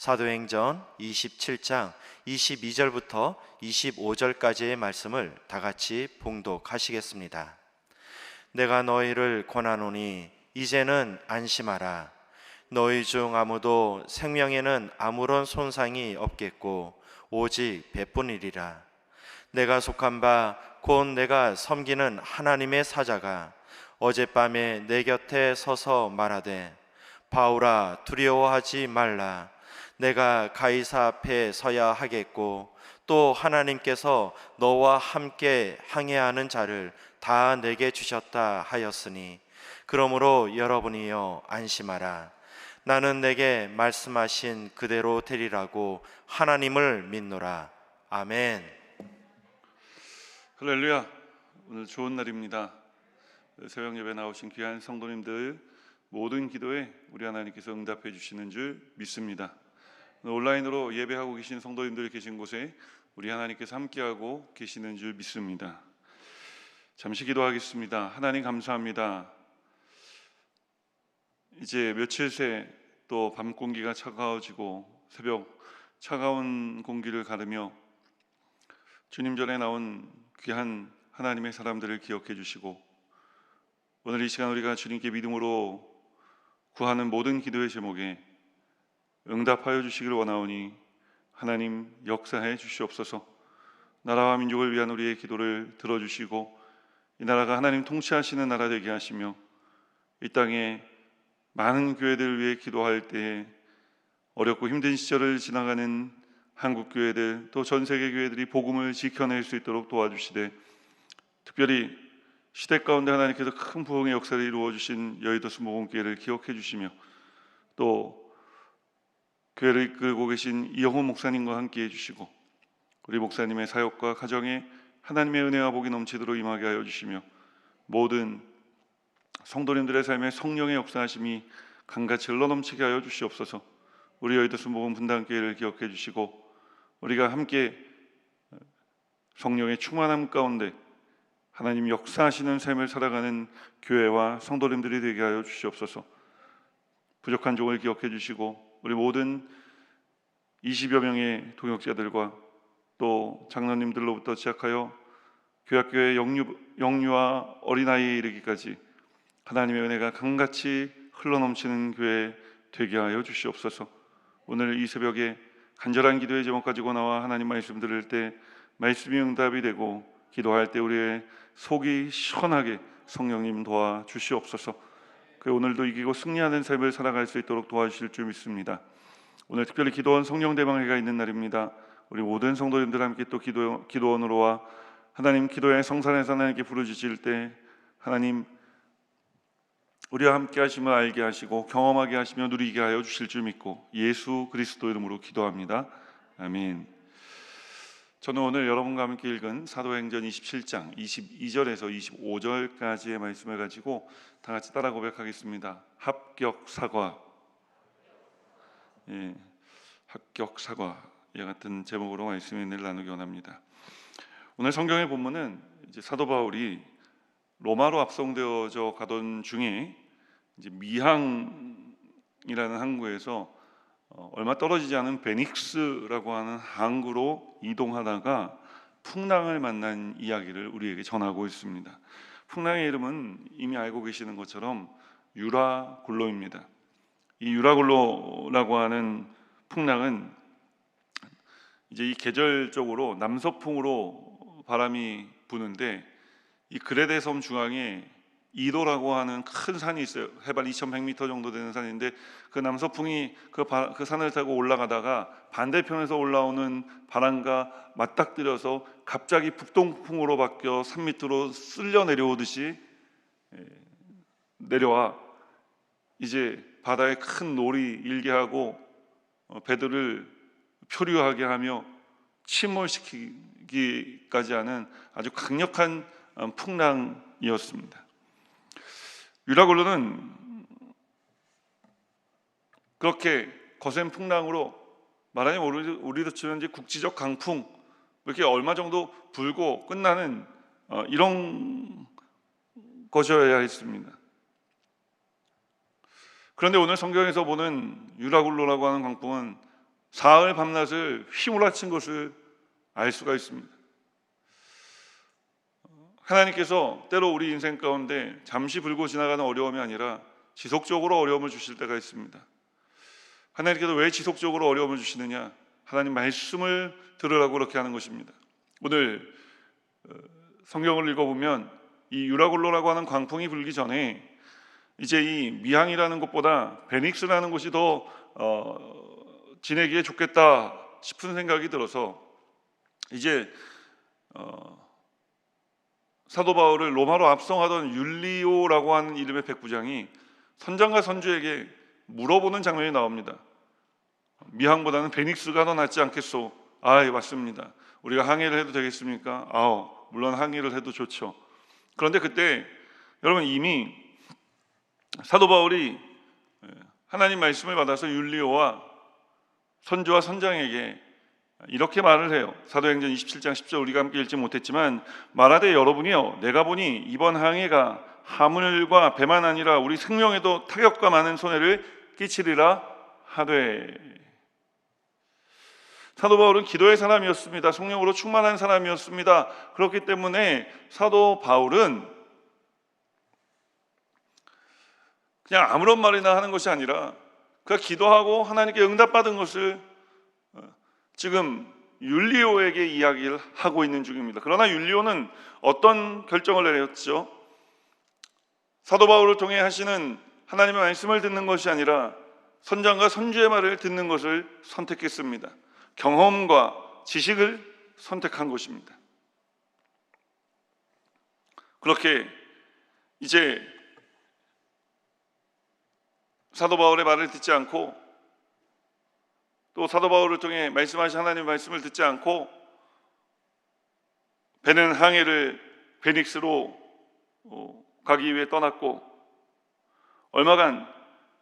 사도행전 27장 22절부터 25절까지의 말씀을 다 같이 봉독하시겠습니다. 내가 너희를 권하노니 이제는 안심하라. 너희 중 아무도 생명에는 아무런 손상이 없겠고 오직 배뿐이리라. 내가 속한 바 곧 내가 섬기는 하나님의 사자가 어젯밤에 내 곁에 서서 말하되 바울아 두려워하지 말라. 내가 가이사 앞에 서야 하겠고 또 하나님께서 너와 함께 항해하는 자를 다 내게 주셨다 하였으니 그러므로 여러분이여 안심하라. 나는 내게 말씀하신 그대로 되리라고 하나님을 믿노라. 아멘. 할렐루야. 오늘 좋은 날입니다. 새벽 예배 나오신 귀한 성도님들 모든 기도에 우리 하나님께서 응답해 주시는 줄 믿습니다. 온라인으로 예배하고 계신 성도님들 계신 곳에 우리 하나님께서 함께하고 계시는 줄 믿습니다. 잠시 기도하겠습니다. 하나님 감사합니다. 이제 며칠 새 또 밤 공기가 차가워지고 새벽 차가운 공기를 가르며 주님 전에 나온 귀한 하나님의 사람들을 기억해 주시고 오늘 이 시간 우리가 주님께 믿음으로 구하는 모든 기도의 제목에 응답하여 주시기를 원하오니 하나님 역사해 주시옵소서. 나라와 민족을 위한 우리의 기도를 들어주시고 이 나라가 하나님 통치하시는 나라 되게 하시며 이 땅에 많은 교회들을 위해 기도할 때에 어렵고 힘든 시절을 지나가는 한국 교회들 또 전 세계 교회들이 복음을 지켜낼 수 있도록 도와주시되 특별히 시대 가운데 하나님께서 큰 부흥의 역사를 이루어 주신 여의도 수목원교회를 기억해 주시며 또 교회를 이끌고 계신 이영호 목사님과 함께 해 주시고 우리 목사님의 사역과 가정에 하나님의 은혜와 복이 넘치도록 임하게 하여 주시며 모든 성도님들의 삶에 성령의 역사하심이 강같이 흘러넘치게 하여 주시옵소서. 우리 여의도 수목원 분당교회를 기억해 주시고 우리가 함께 성령의 충만함 가운데 하나님 역사하시는 삶을 살아가는 교회와 성도님들이 되게 하여 주시옵소서. 부족한 종을 기억해 주시고 우리 모든 20여 명의 동역자들과 또 장로님들로부터 시작하여 교학교의 영유, 영유아 어린아이에 이르기까지 하나님의 은혜가 강같이 흘러넘치는 교회 되게 하여 주시옵소서. 오늘 이 새벽에 간절한 기도의 제목 가지고 나와 하나님 말씀 들을 때 말씀이 응답이 되고 기도할 때 우리의 속이 시원하게 성령님 도와 주시옵소서. 그 오늘도 이기고 승리하는 삶을 살아갈 수 있도록 도와주실 줄 믿습니다. 오늘 특별히 기도원 성령 대방회가 있는 날입니다. 우리 모든 성도님들 함께 또 기도 기도원으로와 하나님 기도의 성산에서 하나님께 부르짖을 때 하나님 우리와 함께 하심을 알게 하시고 경험하게 하시며 누리게 하여 주실 줄 믿고 예수 그리스도 이름으로 기도합니다. 아멘. 저는 오늘 여러분과 함께 읽은 사도행전 27장 22절에서 25절까지의 말씀을 가지고 다 같이 따라 고백하겠습니다. 합격 사과. 예, 합격 사과. 이 같은 제목으로 말씀을 나누기 원합니다. 오늘 성경의 본문은 이제 사도 바울이 로마로 압송되어져 가던 중에 이제 미항이라는 항구에서 어, 얼마 떨어지지 않은 베닉스라고 하는 항구로 이동하다가 풍랑을 만난 이야기를 우리에게 전하고 있습니다. 풍랑의 이름은 이미 알고 계시는 것처럼 유라굴로입니다. 이 유라굴로라고 하는 풍랑은 이제 이 계절적으로 남서풍으로 바람이 부는데 이 그레데 섬 중앙에 이도라고 하는 큰 산이 있어요. 해발 2,100m 정도 되는 산인데 그 남서풍이 그, 바, 그 산을 타고 올라가다가 반대편에서 올라오는 바람과 맞닥뜨려서 갑자기 북동풍으로 바뀌어 산 밑으로 쓸려 내려오듯이 예, 내려와 이제 바다에 큰 놀이 일게 하고 어, 배들을 표류하게 하며 침몰시키기까지 하는 아주 강력한 어, 풍랑이었습니다. 유라굴로는 그렇게 거센 풍랑으로 말하자면 우리, 우리로 치면 이제 국지적 강풍 이렇게 얼마 정도 불고 끝나는 어, 이런 것이어야 했습니다. 그런데 오늘 성경에서 보는 유라굴로라고 하는 강풍은 사흘 밤낮을 휘몰아친 것을 알 수가 있습니다. 하나님께서 때로 우리 인생 가운데 잠시 불고 지나가는 어려움이 아니라 지속적으로 어려움을 주실 때가 있습니다. 하나님께서 왜 지속적으로 어려움을 주시느냐? 하나님 말씀을 들으라고 그렇게 하는 것입니다. 오늘 어, 성경을 읽어보면 이 유라굴로라고 하는 광풍이 불기 전에 이제 이 미항이라는 곳보다 베닉스라는 곳이 더 어, 지내기에 좋겠다 싶은 생각이 들어서 이제 어, 사도 바울을 로마로 압송하던 율리오라고 하는 이름의 백부장이 선장과 선주에게 물어보는 장면이 나옵니다. 미항보다는 베닉스가 더 낫지 않겠소? 아, 예, 맞습니다. 우리가 항해를 해도 되겠습니까? 아우, 물론 항해를 해도 좋죠. 그런데 그때 여러분 이미 사도 바울이 예, 하나님 말씀을 받아서 율리오와 선주와 선장에게 이렇게 말을 해요. 사도행전 27장 10절 우리가 함께 읽지 못했지만 말하되 여러분이요 내가 보니 이번 항해가 하물과 배만 아니라 우리 생명에도 타격과 많은 손해를 끼치리라 하되 사도 바울은 기도의 사람이었습니다. 성령으로 충만한 사람이었습니다. 그렇기 때문에 사도 바울은 그냥 아무런 말이나 하는 것이 아니라 그가 기도하고 하나님께 응답받은 것을 어, 지금 율리오에게 이야기를 하고 있는 중입니다. 그러나 율리오는 어떤 결정을 내렸죠? 사도 바울을 통해 하시는 하나님의 말씀을 듣는 것이 아니라 선장과 선주의 말을 듣는 것을 선택했습니다. 경험과 지식을 선택한 것입니다. 그렇게 이제 사도 바울의 말을 듣지 않고 또 사도 바울을 통해 말씀하신 하나님의 말씀을 듣지 않고 배는 항해를 베닉스로 어, 가기 위해 떠났고 얼마간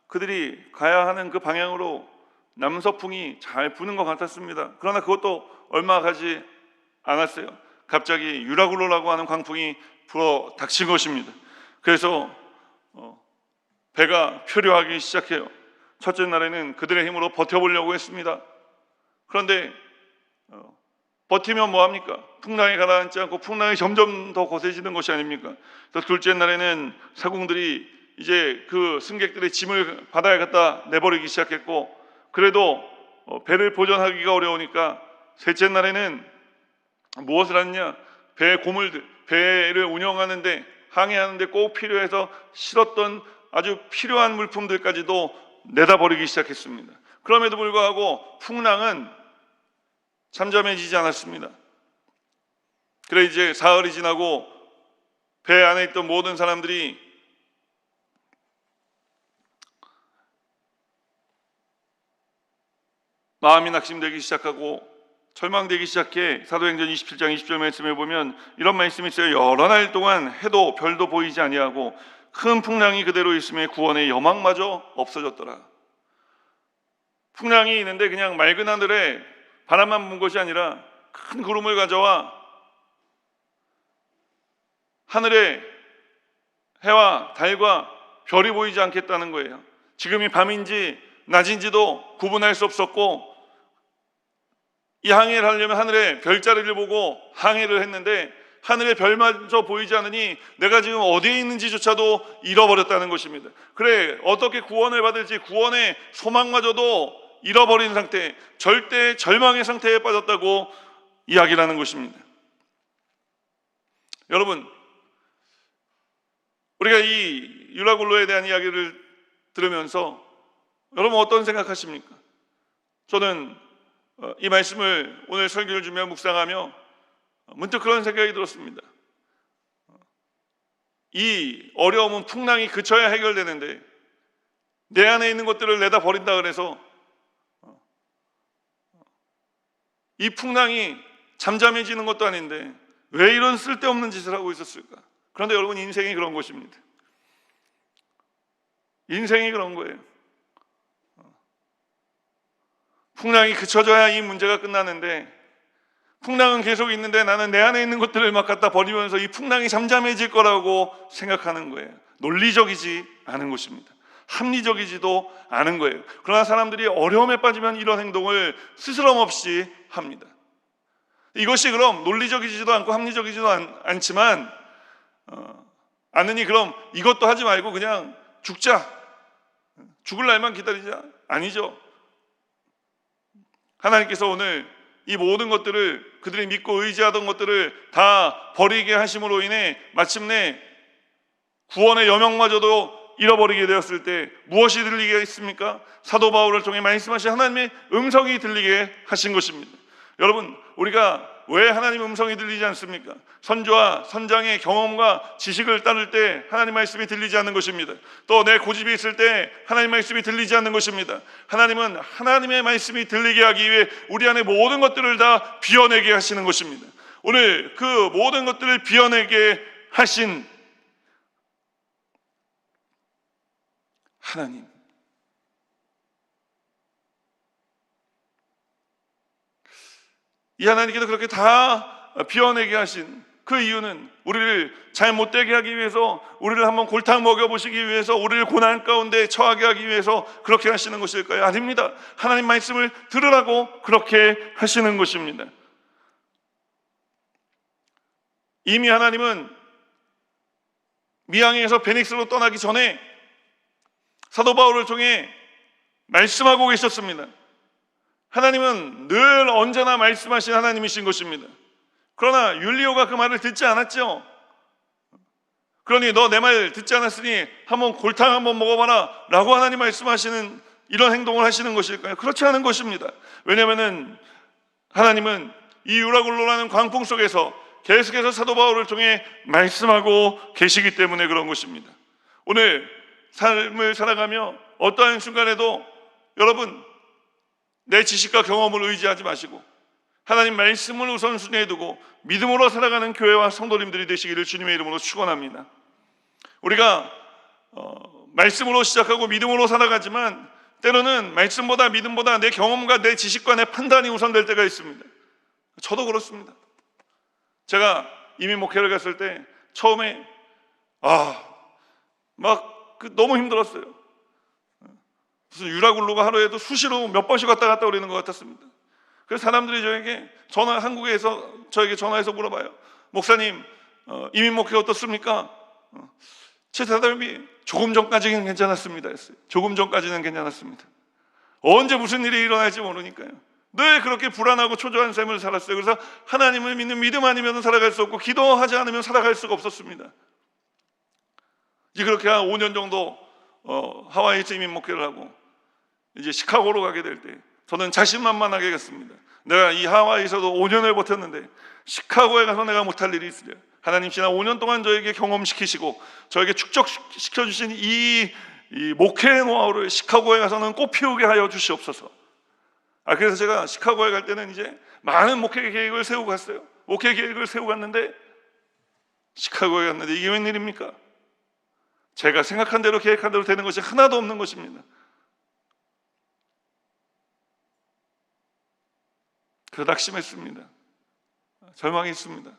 그들이 가야 하는 그 방향으로 남서풍이 잘 부는 것 같았습니다. 그러나 그것도 얼마 가지 않았어요. 갑자기 유라굴로라고 하는 광풍이 불어 닥친 것입니다. 그래서 어, 배가 표류하기 시작해요. 첫째 날에는 그들의 힘으로 버텨보려고 했습니다. 그런데 어, 버티면 뭐합니까? 풍랑이 가라앉지 않고 풍랑이 점점 더 거세지는 것이 아닙니까? 그래서 둘째 날에는 사궁들이 이제 그 승객들의 짐을 바다에 갖다 내버리기 시작했고 그래도 어, 배를 보존하기가 어려우니까 셋째 날에는 무엇을 하느냐? 배 고물들, 배를 운영하는데 항해하는데 꼭 필요해서 실었던 아주 필요한 물품들까지도 내다버리기 시작했습니다. 그럼에도 불구하고 풍랑은 잠잠해지지 않았습니다. 그래 이제 사흘이 지나고 배 안에 있던 모든 사람들이 마음이 낙심되기 시작하고 절망되기 시작해 사도행전 27장 20절 말씀에 보면 이런 말씀이 있어요. 여러 날 동안 해도 별도 보이지 아니하고 큰 풍랑이 그대로 있음에 구원의 여망마저 없어졌더라. 풍랑이 있는데 그냥 맑은 하늘에 바람만 분 것이 아니라 큰 구름을 가져와 하늘에 해와 달과 별이 보이지 않겠다는 거예요. 지금이 밤인지 낮인지도 구분할 수 없었고 이 항해를 하려면 하늘에 별자리를 보고 항해를 했는데 하늘의 별마저 보이지 않으니 내가 지금 어디에 있는지조차도 잃어버렸다는 것입니다. 그래 어떻게 구원을 받을지 구원의 소망마저도 잃어버린 상태, 절대 절망의 상태에 빠졌다고 이야기를 하는 것입니다. 여러분, 우리가 이 유라굴로에 대한 이야기를 들으면서 여러분 어떤 생각하십니까? 저는 어, 이 말씀을 오늘 설교를 주며 묵상하며 문득 그런 생각이 들었습니다. 이 어려움은 풍랑이 그쳐야 해결되는데 내 안에 있는 것들을 내다 버린다 그래서 이 풍랑이 잠잠해지는 것도 아닌데 왜 이런 쓸데없는 짓을 하고 있었을까? 그런데 여러분 인생이 그런 것입니다. 인생이 그런 거예요. 풍랑이 그쳐져야 이 문제가 끝나는데 풍랑은 계속 있는데 나는 내 안에 있는 것들을 막 갖다 버리면서 이 풍랑이 잠잠해질 거라고 생각하는 거예요. 논리적이지 않은 것입니다. 합리적이지도 않은 거예요. 그러나 사람들이 어려움에 빠지면 이런 행동을 스스럼 없이 합니다. 이것이 그럼 논리적이지도 않고 합리적이지도 않, 않지만 어, 않으니 그럼 이것도 하지 말고 그냥 죽자. 죽을 날만 기다리자. 아니죠. 하나님께서 오늘 이 모든 것들을 그들이 믿고 의지하던 것들을 다 버리게 하심으로 인해 마침내 구원의 여명마저도 잃어버리게 되었을 때 무엇이 들리겠습니까? 사도 바울을 통해 말씀하신 하나님의 음성이 들리게 하신 것입니다. 여러분, 우리가 왜 하나님 음성이 들리지 않습니까? 선조와 선장의 경험과 지식을 따를 때 하나님 말씀이 들리지 않는 것입니다. 또 내 고집이 있을 때 하나님 말씀이 들리지 않는 것입니다. 하나님은 하나님의 말씀이 들리게 하기 위해 우리 안에 모든 것들을 다 비워내게 하시는 것입니다. 오늘 그 모든 것들을 비워내게 하신 하나님. 이 하나님께서 그렇게 다 비워내게 하신 그 이유는 우리를 잘 못되게 하기 위해서 우리를 한번 골탕 먹여보시기 위해서 우리를 고난 가운데 처하게 하기 위해서 그렇게 하시는 것일까요? 아닙니다. 하나님 말씀을 들으라고 그렇게 하시는 것입니다. 이미 하나님은 미양에서 베닉스로 떠나기 전에 사도 바울을 통해 말씀하고 계셨습니다. 하나님은 늘 언제나 말씀하신 하나님이신 것입니다. 그러나 율리오가 그 말을 듣지 않았죠. 그러니 너 내 말 듣지 않았으니 한번 골탕 한번 먹어봐라 라고 하나님 말씀하시는 이런 행동을 하시는 것일까요? 그렇지 않은 것입니다. 왜냐하면 하나님은 이 유라굴로라는 광풍 속에서 계속해서 사도 바울을 통해 말씀하고 계시기 때문에 그런 것입니다. 오늘 삶을 살아가며 어떠한 순간에도 여러분 내 지식과 경험을 의지하지 마시고 하나님 말씀을 우선순위에 두고 믿음으로 살아가는 교회와 성도님들이 되시기를 주님의 이름으로 축원합니다. 우리가 어, 말씀으로 시작하고 믿음으로 살아가지만 때로는 말씀보다 믿음보다 내 경험과 내 지식과 내 판단이 우선될 때가 있습니다. 저도 그렇습니다. 제가 이민 목회를 갔을 때 처음에 아막 그 너무 힘들었어요. 무슨 유라굴로가 하루에도 수시로 몇 번씩 왔다 갔다 거리는 것 같았습니다. 그래서 사람들이 저에게 전화 한국에서 저에게 전화해서 물어봐요. 목사님 어, 이민 목회 어떻습니까? 어, 제 대답이 조금 전까지는 괜찮았습니다. 했어요. 조금 전까지는 괜찮았습니다. 언제 무슨 일이 일어날지 모르니까요. 늘 그렇게 불안하고 초조한 삶을 살았어요. 그래서 하나님을 믿는 믿음 아니면 살아갈 수 없고 기도하지 않으면 살아갈 수가 없었습니다. 이제 그렇게 한 5년 정도 어, 하와이에서 이민 목회를 하고 이제 시카고로 가게 될 때 저는 자신만만하게 갔습니다. 내가 이 하와이에서도 5년을 버텼는데 시카고에 가서 내가 못할 일이 있으랴. 하나님 지난 5년 동안 저에게 경험시키시고 저에게 축적시켜 주신 이, 이 목회의 노하우를 시카고에 가서는 꽃 피우게 하여 주시옵소서. 아 그래서 제가 시카고에 갈 때는 이제 많은 목회 계획을 세우고 갔어요. 목회 계획을 세우고 갔는데 시카고에 갔는데 이게 웬일입니까? 제가 생각한 대로 계획한 대로 되는 것이 하나도 없는 것입니다. 그러다 낙심했습니다. 절망했습니다.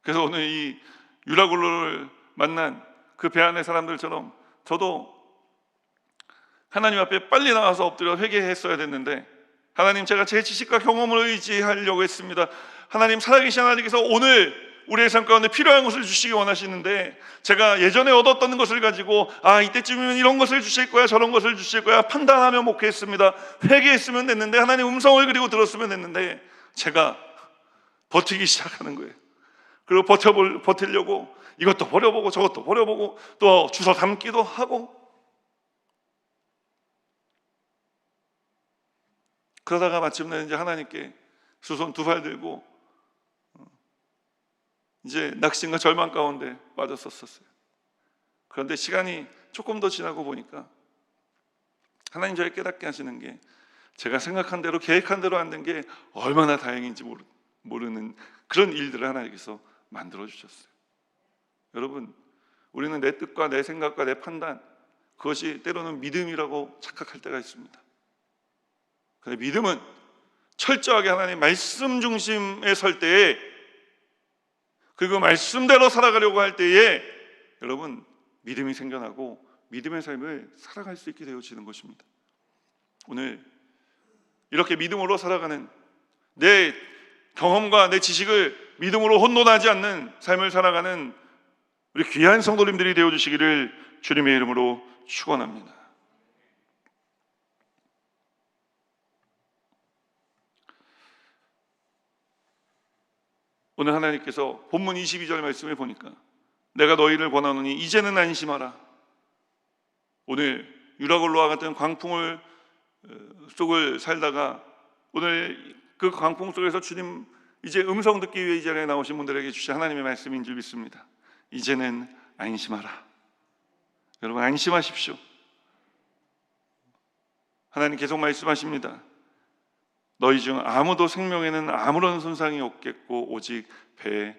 그래서 오늘 이 유라굴로를 만난 그 배 안의 사람들처럼 저도 하나님 앞에 빨리 나와서 엎드려 회개했어야 됐는데 하나님 제가 제 지식과 경험을 의지하려고 했습니다. 하나님 살아계신 하나님께서 오늘 우리의 삶 가운데 필요한 것을 주시기 원하시는데 제가 예전에 얻었던 것을 가지고 아 이때쯤이면 이런 것을 주실 거야 저런 것을 주실 거야 판단하며 목회했습니다. 회개했으면 됐는데 하나님 음성을 그리고 들었으면 됐는데 제가 버티기 시작하는 거예요. 그리고 버텨볼, 버티려고 이것도 버려보고 저것도 버려보고 또 주워 담기도 하고. 그러다가 마침내 이제 하나님께 수손 두 발 들고 이제 낙심과 절망 가운데 빠졌었어요. 그런데 시간이 조금 더 지나고 보니까 하나님 저를 깨닫게 하시는 게 제가 생각한 대로 계획한 대로 안 된 게 얼마나 다행인지 모르, 모르는 그런 일들을 하나님께서 만들어 주셨어요. 여러분, 우리는 내 뜻과 내 생각과 내 판단 그것이 때로는 믿음이라고 착각할 때가 있습니다. 그런데 믿음은 철저하게 하나님 말씀 중심에 설 때에 그리고 말씀대로 살아가려고 할 때에 여러분 믿음이 생겨나고 믿음의 삶을 살아갈 수 있게 되어지는 것입니다. 오늘 이렇게 믿음으로 살아가는 내 경험과 내 지식을 믿음으로 혼돈하지 않는 삶을 살아가는 우리 귀한 성도님들이 되어 주시기를 주님의 이름으로 축원합니다. 오늘 하나님께서 본문 22절 말씀을 보니까 내가 너희를 권하노니 이제는 안심하라. 오늘 유라골로와 같은 광풍을 어, 속을 살다가 오늘 그 광풍 속에서 주님 이제 음성 듣기 위해 이 자리에 나오신 분들에게 주신 하나님의 말씀인 줄 믿습니다. 이제는 안심하라. 여러분 안심하십시오. 하나님 계속 말씀하십니다. 너희 중 아무도 생명에는 아무런 손상이 없겠고 오직 배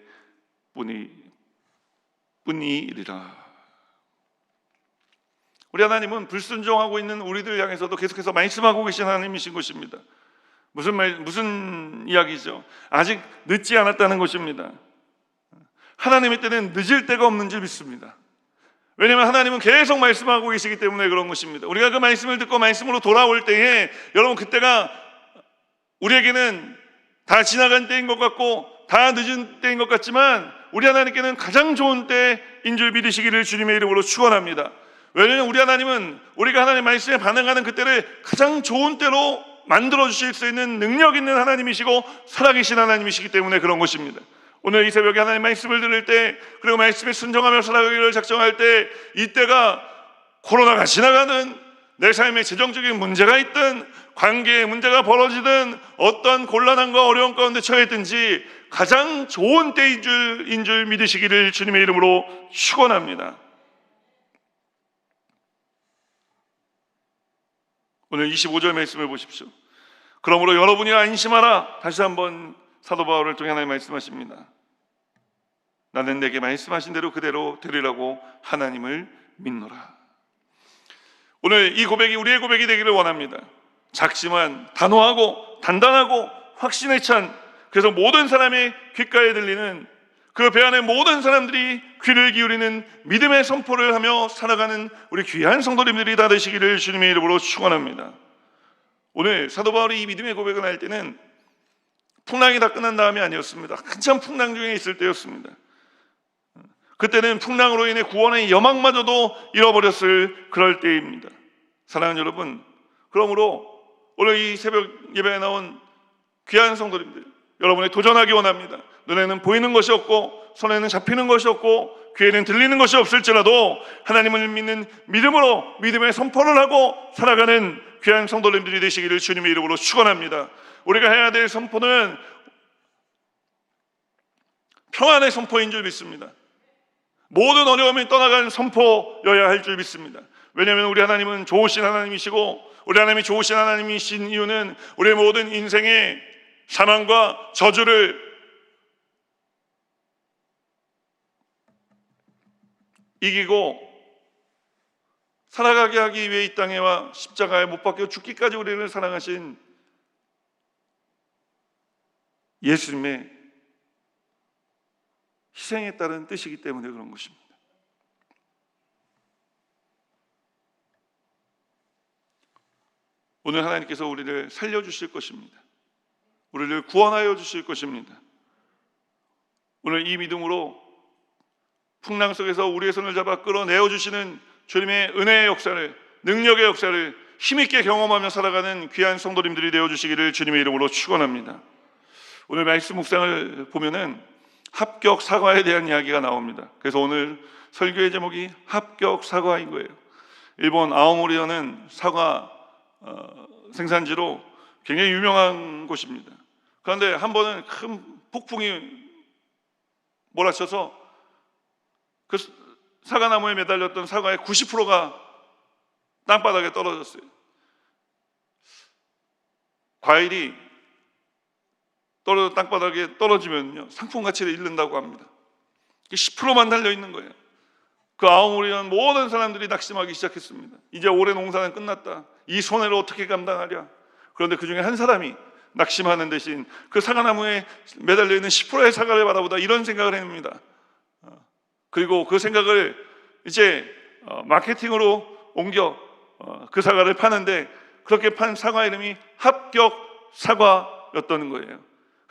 뿐이 뿐이리라. 우리 하나님은 불순종하고 있는 우리들 향해서도 계속해서 말씀하고 계신 하나님이신 것입니다. 무슨 말 무슨 이야기죠? 아직 늦지 않았다는 것입니다. 하나님의 때는 늦을 때가 없는 줄 믿습니다. 왜냐하면 하나님은 계속 말씀하고 계시기 때문에 그런 것입니다. 우리가 그 말씀을 듣고 말씀으로 돌아올 때에 여러분 그때가 우리에게는 다 지나간 때인 것 같고 다 늦은 때인 것 같지만 우리 하나님께는 가장 좋은 때인 줄 믿으시기를 주님의 이름으로 축원합니다. 왜냐하면 우리 하나님은 우리가 하나님 말씀에 반응하는 그때를 가장 좋은 때로 만들어 주실 수 있는 능력 있는 하나님이시고 살아계신 하나님이시기 때문에 그런 것입니다. 오늘 이 새벽에 하나님 말씀을 들을 때 그리고 말씀에 순종하며 살아가기를 작정할 때 이때가 코로나가 지나가는 내 삶에 재정적인 문제가 있든 관계에 문제가 벌어지든 어떤 곤란함과 어려움 가운데 처했든지 가장 좋은 때인 줄, 인 줄 믿으시기를 주님의 이름으로 축원합니다. 오늘 25절 말씀을 보십시오. 그러므로 여러분이 안심하라. 다시 한번 사도 바울을 통해 하나님 말씀하십니다. 나는 내게 말씀하신 대로 그대로 되리라고 하나님을 믿노라. 오늘 이 고백이 우리의 고백이 되기를 원합니다. 작지만 단호하고 단단하고 확신에 찬 그래서 모든 사람의 귓가에 들리는 그 배 안에 모든 사람들이 귀를 기울이는 믿음의 선포를 하며 살아가는 우리 귀한 성도님들이 다 되시기를 주님의 이름으로 축원합니다. 오늘 사도 바울이 이 믿음의 고백을 할 때는 풍랑이 다 끝난 다음이 아니었습니다. 한참 풍랑 중에 있을 때였습니다. 그때는 풍랑으로 인해 구원의 여망마저도 잃어버렸을 그럴 때입니다. 사랑하는 여러분, 그러므로 오늘 이 새벽 예배에 나온 귀한 성도님들, 여러분이 도전하기 원합니다. 눈에는 보이는 것이 없고, 손에는 잡히는 것이 없고, 귀에는 들리는 것이 없을지라도 하나님을 믿는 믿음으로 믿음의 선포를 하고 살아가는 귀한 성도님들이 되시기를 주님의 이름으로 축원합니다. 우리가 해야 될 선포는 평안의 선포인 줄 믿습니다. 모든 어려움이 떠나간 선포여야 할 줄 믿습니다. 왜냐하면 우리 하나님은 좋으신 하나님이시고 우리 하나님이 좋으신 하나님이신 이유는 우리의 모든 인생의 사망과 저주를 이기고 살아가게 하기 위해 이 땅에 와 십자가에 못 박혀 죽기까지 우리를 사랑하신 예수님의 희생에 따른 뜻이기 때문에 그런 것입니다. 오늘 하나님께서 우리를 살려주실 것입니다. 우리를 구원하여 주실 것입니다. 오늘 이 믿음으로 풍랑 속에서 우리의 손을 잡아 끌어내어 주시는 주님의 은혜의 역사를 능력의 역사를 힘있게 경험하며 살아가는 귀한 성도님들이 되어 주시기를 주님의 이름으로 축원합니다. 오늘 말씀 묵상을 보면은 합격 사과에 대한 이야기가 나옵니다. 그래서 오늘 설교의 제목이 합격 사과인 거예요. 일본 아오모리현은 사과 어, 생산지로 굉장히 유명한 곳입니다. 그런데 한 번은 큰 폭풍이 몰아쳐서 그 사과나무에 매달렸던 사과의 90%가 땅바닥에 떨어졌어요. 과일이 떨어져 땅바닥에 떨어지면요 상품 가치를 잃는다고 합니다. 10%만 달려 있는 거예요. 그 아우모리는 모든 사람들이 낙심하기 시작했습니다. 이제 올해 농사는 끝났다. 이 손해를 어떻게 감당하랴? 그런데 그 중에 한 사람이 낙심하는 대신 그 사과나무에 매달려 있는 10%의 사과를 바라보다 이런 생각을 합니다. 그리고 그 생각을 이제 어, 마케팅으로 옮겨 어, 그 사과를 파는데 그렇게 판 사과 이름이 합격 사과였다는 거예요.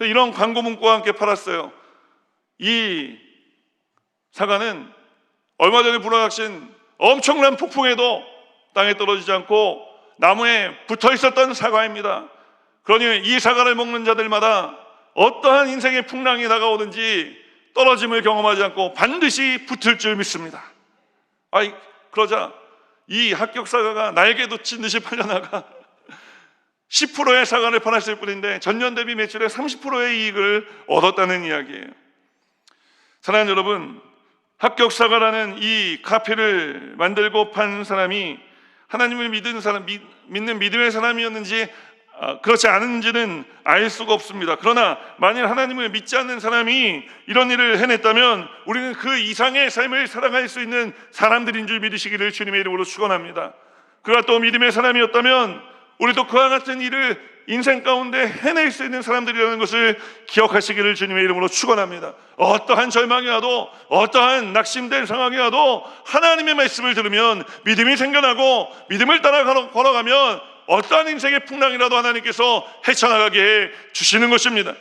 이런 광고 문구와 함께 팔았어요. 이 사과는 얼마 전에 불어닥친 엄청난 폭풍에도 땅에 떨어지지 않고 나무에 붙어 있었던 사과입니다. 그러니 이 사과를 먹는 자들마다 어떠한 인생의 풍랑이 다가오든지 떨어짐을 경험하지 않고 반드시 붙을 줄 믿습니다. 아이 그러자 이 합격 사과가 날개 돋친 듯이 팔려나가 10%의 사과를 팔았을 뿐인데 전년 대비 매출의 30%의 이익을 얻었다는 이야기예요. 사랑하는 여러분, 합격 사과라는 이 카페를 만들고 판 사람이 하나님을 믿는 사람, 믿, 믿는 믿음의 사람이었는지 아, 그렇지 않은지는 알 수가 없습니다. 그러나 만일 하나님을 믿지 않는 사람이 이런 일을 해냈다면 우리는 그 이상의 삶을 살아갈 수 있는 사람들인 줄 믿으시기를 주님의 이름으로 축원합니다. 그가 또 믿음의 사람이었다면 우리도 그와 같은 일을 인생 가운데 해낼 수 있는 사람들이라는 것을 기억하시기를 주님의 이름으로 축원합니다. 어떠한 절망이 와도 어떠한 낙심된 상황이 와도 하나님의 말씀을 들으면 믿음이 생겨나고 믿음을 따라 걸어- 걸어가면 어떠한 인생의 풍랑이라도 하나님께서 헤쳐나가게 해 주시는 것입니다.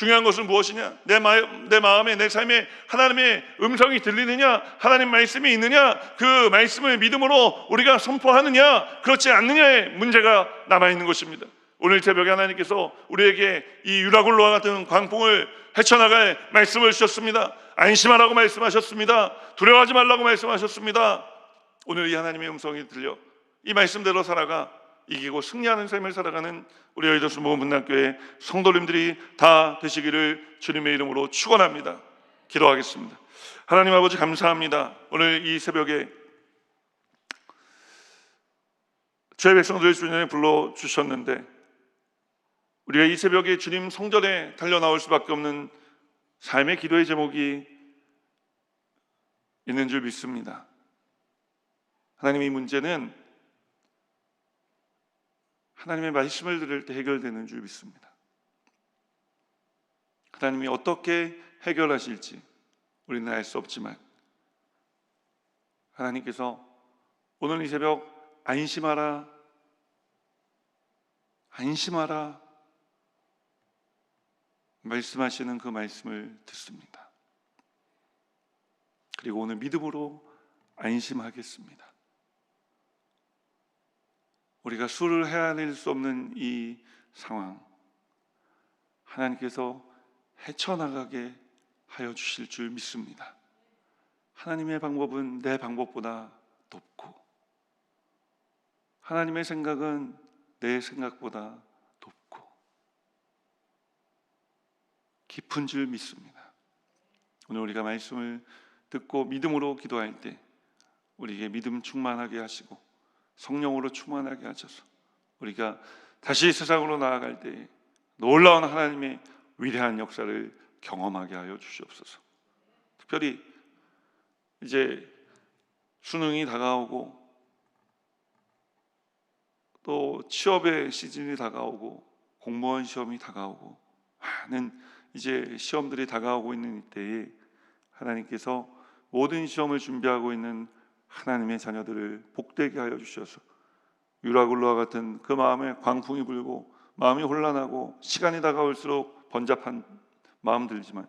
중요한 것은 무엇이냐? 내, 마음, 내 마음에 내 삶에 하나님의 음성이 들리느냐? 하나님 말씀이 있느냐? 그 말씀을 믿음으로 우리가 선포하느냐? 그렇지 않느냐의 문제가 남아 있는 것입니다. 오늘 새벽에 하나님께서 우리에게 이 유라굴로와 같은 광풍을 헤쳐나갈 말씀을 주셨습니다. 안심하라고 말씀하셨습니다. 두려워하지 말라고 말씀하셨습니다. 오늘 이 하나님의 음성이 들려 이 말씀대로 살아가 이기고 승리하는 삶을 살아가는 우리 여의도 수목문학교의 성도님들이 다 되시기를 주님의 이름으로 축원합니다. 기도하겠습니다. 하나님 아버지 감사합니다. 오늘 이 새벽에 저의 백성들을 주님에 불러 주셨는데 우리가 이 새벽에 주님 성전에 달려 나올 수밖에 없는 삶의 기도의 제목이 있는 줄 믿습니다. 하나님 이 문제는 하나님의 말씀을 들을 때 해결되는 줄 믿습니다. 하나님이 어떻게 해결하실지 우리는 알 수 없지만 하나님께서 오늘 이 새벽 안심하라 안심하라 말씀하시는 그 말씀을 듣습니다. 그리고 오늘 믿음으로 안심하겠습니다. 우리가 수를 헤아릴 수 없는 이 상황 하나님께서 헤쳐나가게 하여 주실 줄 믿습니다. 하나님의 방법은 내 방법보다 높고 하나님의 생각은 내 생각보다 높고 깊은 줄 믿습니다. 오늘 우리가 말씀을 듣고 믿음으로 기도할 때 우리에게 믿음 충만하게 하시고 성령으로 충만하게 하셔서 우리가 다시 세상으로 나아갈 때 놀라운 하나님의 위대한 역사를 경험하게 하여 주시옵소서. 특별히 이제 수능이 다가오고 또 취업의 시즌이 다가오고 공무원 시험이 다가오고 많은 이제 시험들이 다가오고 있는 이때에 하나님께서 모든 시험을 준비하고 있는 하나님의 자녀들을 복되게 하여 주셔서 유라굴로와 같은 그 마음에 광풍이 불고 마음이 혼란하고 시간이 다가올수록 번잡한 마음 들지만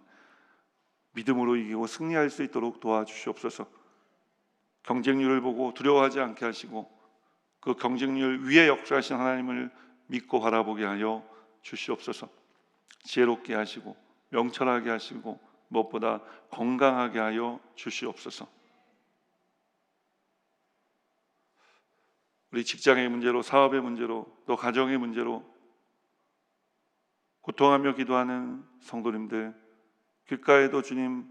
믿음으로 이기고 승리할 수 있도록 도와주시옵소서. 경쟁률을 보고 두려워하지 않게 하시고 그 경쟁률 위에 역사하신 하나님을 믿고 바라보게 하여 주시옵소서. 지혜롭게 하시고 명철하게 하시고 무엇보다 건강하게 하여 주시옵소서. 우리 직장의 문제로 사업의 문제로 또 가정의 문제로 고통하며 기도하는 성도님들 귓가에도 주님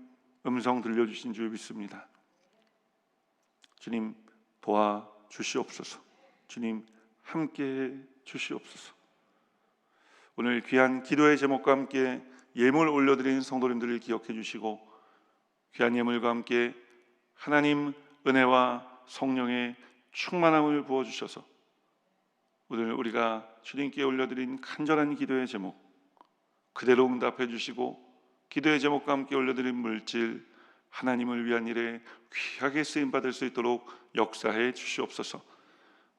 음성 들려주신 줄 믿습니다. 주님 도와 주시옵소서. 주님 함께해 주시옵소서. 오늘 귀한 기도의 제목과 함께 예물 올려드린 성도님들을 기억해 주시고 귀한 예물과 함께 하나님 은혜와 성령의 충만함을 부어 주셔서 오늘 우리가 주님께 올려드린 간절한 기도의 제목 그대로 응답해 주시고 기도의 제목과 함께 올려드린 물질 하나님을 위한 일에 귀하게 쓰임 받을 수 있도록 역사해 주시옵소서.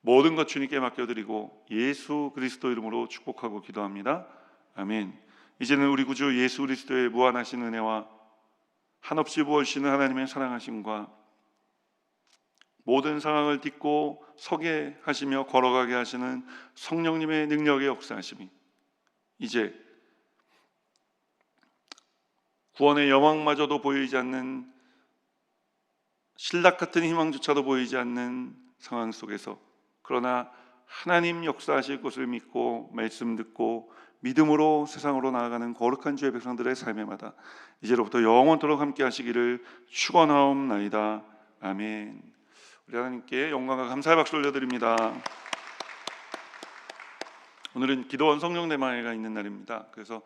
모든 것 주님께 맡겨드리고 예수 그리스도 이름으로 축복하고 기도합니다. 아멘. 이제는 우리 구주 예수 그리스도의 무한하신 은혜와 한없이 부어주시는 하나님의 사랑하심과 모든 상황을 딛고 서게 하시며 걸어가게 하시는 성령님의 능력의 역사하심이 이제 구원의 여망마저도 보이지 않는 신락 같은 희망조차도 보이지 않는 상황 속에서 그러나 하나님 역사하실 것을 믿고 말씀 듣고 믿음으로 세상으로 나아가는 거룩한 주의 백성들의 삶에마다 이제로부터 영원토록 함께 하시기를 축원하옵나이다. 아멘. 우리 하나님께 영광과 감사의 박수 올려드립니다. 오늘은 기도원 성령 대망회가 있는 날입니다. 그래서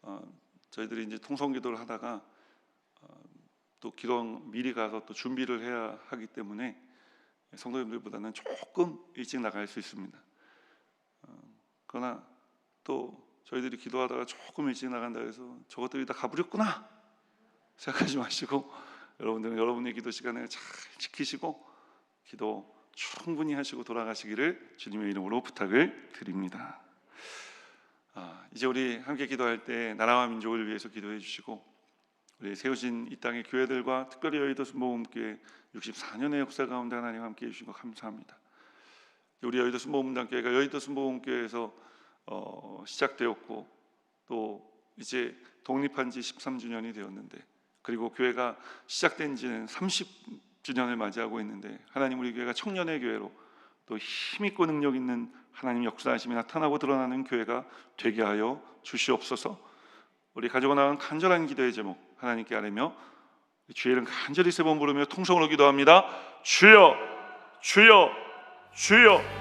어, 저희들이 이제 통성 기도를 하다가 어, 또 기도원 미리 가서 또 준비를 해야 하기 때문에 성도님들보다는 조금 일찍 나갈 수 있습니다. 어, 그러나 또 저희들이 기도하다가 조금 일찍 나간다 해서 저것들이 다 가버렸구나 생각하지 마시고 여러분들은 여러분의 기도 시간을 잘 지키시고 기도 충분히 하시고 돌아가시기를 주님의 이름으로 부탁을 드립니다. 아, 이제 우리 함께 기도할 때 나라와 민족을 위해서 기도해 주시고 우리 세우신 이 땅의 교회들과 특별히 여의도 순복음교회 64년의 역사 가운데 하나님 함께 해주신 거 감사합니다. 우리 여의도 순복음단교회가 여의도 순복음교회에서 어, 시작되었고 또 이제 독립한 지 13주년이 되었는데 그리고 교회가 시작된 지는 30 주년을 맞이하고 있는데 하나님 우리 교회가 청년의 교회로 또 힘있고 능력 있는 하나님 역사하심이 나타나고 드러나는 교회가 되게 하여 주시옵소서. 우리 가지고 나온 간절한 기도의 제목 하나님께 아뢰며 이름 간절히 세 번 부르며 통성으로 기도합니다. 주여, 주여, 주여.